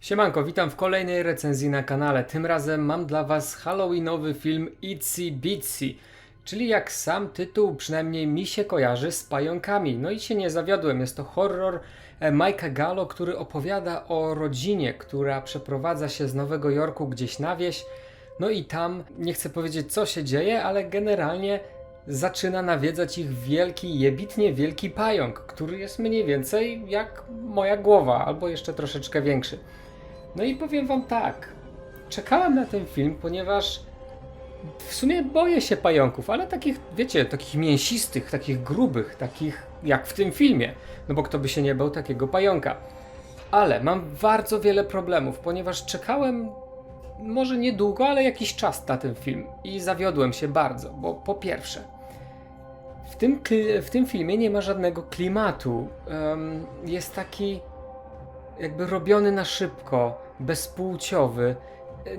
Siemanko, witam w kolejnej recenzji na kanale. Tym razem mam dla Was halloweenowy film Itsy Bitsy, czyli jak sam tytuł przynajmniej mi się kojarzy z pająkami. No i się nie zawiodłem, jest to horror e, Mike'a Gallo, który opowiada o rodzinie, która przeprowadza się z Nowego Jorku gdzieś na wieś. No i tam, nie chcę powiedzieć co się dzieje, ale generalnie zaczyna nawiedzać ich wielki, jebitnie wielki pająk, który jest mniej więcej jak moja głowa, albo jeszcze troszeczkę większy. No i powiem wam tak, czekałem na ten film, ponieważ w sumie boję się pająków, ale takich, wiecie, takich mięsistych, takich grubych, takich jak w tym filmie. No bo kto by się nie bał takiego pająka. Ale mam bardzo wiele problemów, ponieważ czekałem może niedługo, ale jakiś czas na ten film i zawiodłem się bardzo, bo po pierwsze, w tym, w tym filmie nie ma żadnego klimatu. Em, jest taki jakby robiony na szybko, bezpłciowy.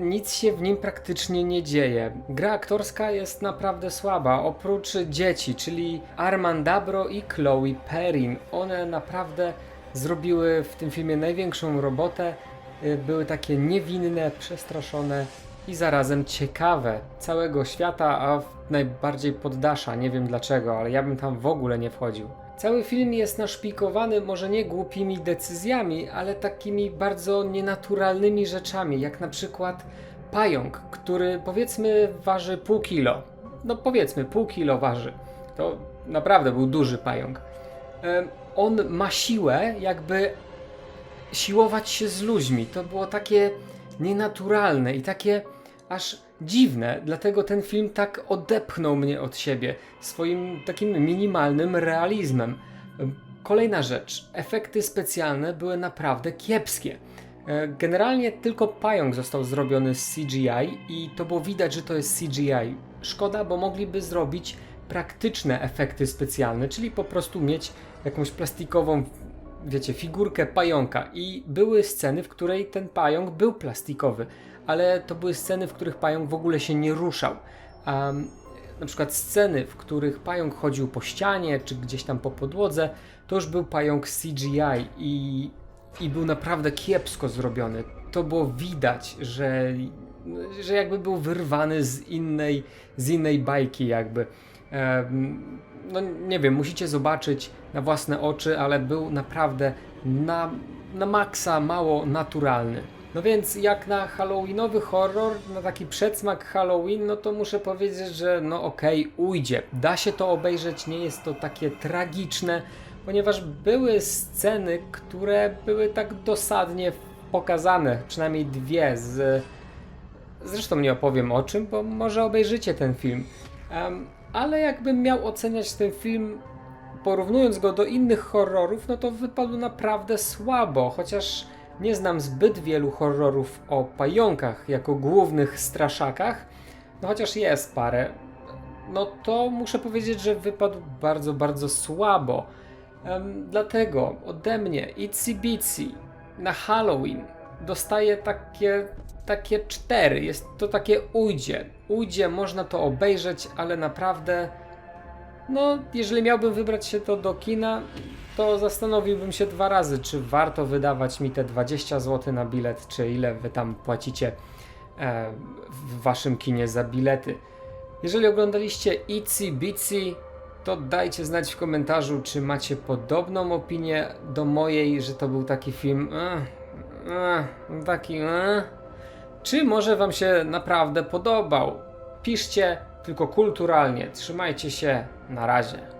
Nic się w nim praktycznie nie dzieje. Gra aktorska jest naprawdę słaba, oprócz dzieci, czyli Armand Dabro i Chloe Perrin. One naprawdę zrobiły w tym filmie największą robotę. Y, Były takie niewinne, przestraszone i zarazem ciekawe całego świata, a najbardziej poddasza. Nie wiem dlaczego, ale ja bym tam w ogóle nie wchodził. Cały film jest naszpikowany może nie głupimi decyzjami, ale takimi bardzo nienaturalnymi rzeczami, jak na przykład pająk, który powiedzmy waży pół kilo. No powiedzmy pół kilo waży. To naprawdę był duży pająk. On ma siłę, jakby siłować się z ludźmi. To było takie nienaturalne i takie aż dziwne, dlatego ten film tak odepchnął mnie od siebie swoim takim minimalnym realizmem. Kolejna rzecz, efekty specjalne były naprawdę kiepskie. E, Generalnie tylko pająk został zrobiony z CGI i to było widać, że to jest CGI. Szkoda, bo mogliby zrobić praktyczne efekty specjalne, czyli po prostu mieć jakąś plastikową, wiecie, figurkę pająka. I były sceny, w której ten pająk był plastikowy, ale to były sceny, w których pająk w ogóle się nie ruszał. Um, na przykład sceny, w których pająk chodził po ścianie, czy gdzieś tam po podłodze, to już był pająk CGI i, i był naprawdę kiepsko zrobiony. To było widać, że, że jakby był wyrwany z innej, z innej bajki jakby. Em, no nie wiem, musicie zobaczyć na własne oczy, ale był naprawdę na, na maksa mało naturalny. No więc jak na halloweenowy horror, na taki przedsmak Halloween, no to muszę powiedzieć, że no okej, ujdzie. Da się to obejrzeć, nie jest to takie tragiczne, ponieważ były sceny, które były tak dosadnie pokazane, przynajmniej dwie z... Zresztą nie opowiem o czym, bo może obejrzycie ten film. Em, ale jakbym miał oceniać ten film porównując go do innych horrorów, no to wypadł naprawdę słabo, chociaż nie znam zbyt wielu horrorów o pająkach jako głównych straszakach, no chociaż jest parę, no to muszę powiedzieć, że wypadł bardzo, bardzo słabo. Em, dlatego ode mnie Itsy Bitsy na Halloween dostaje takie, takie cztery. Jest to takie ujdzie. Ujdzie, można to obejrzeć, ale naprawdę no, jeżeli miałbym wybrać się to do kina, to zastanowiłbym się dwa razy, czy warto wydawać mi te 20 zł na bilet, czy ile wy tam płacicie e, w waszym kinie za bilety. Jeżeli oglądaliście Itsy Bitsy, to dajcie znać w komentarzu, czy macie podobną opinię do mojej, że to był taki film. Eh, eh, taki. Eh, czy może wam się naprawdę podobał? Piszcie tylko kulturalnie. Trzymajcie się. Na razie.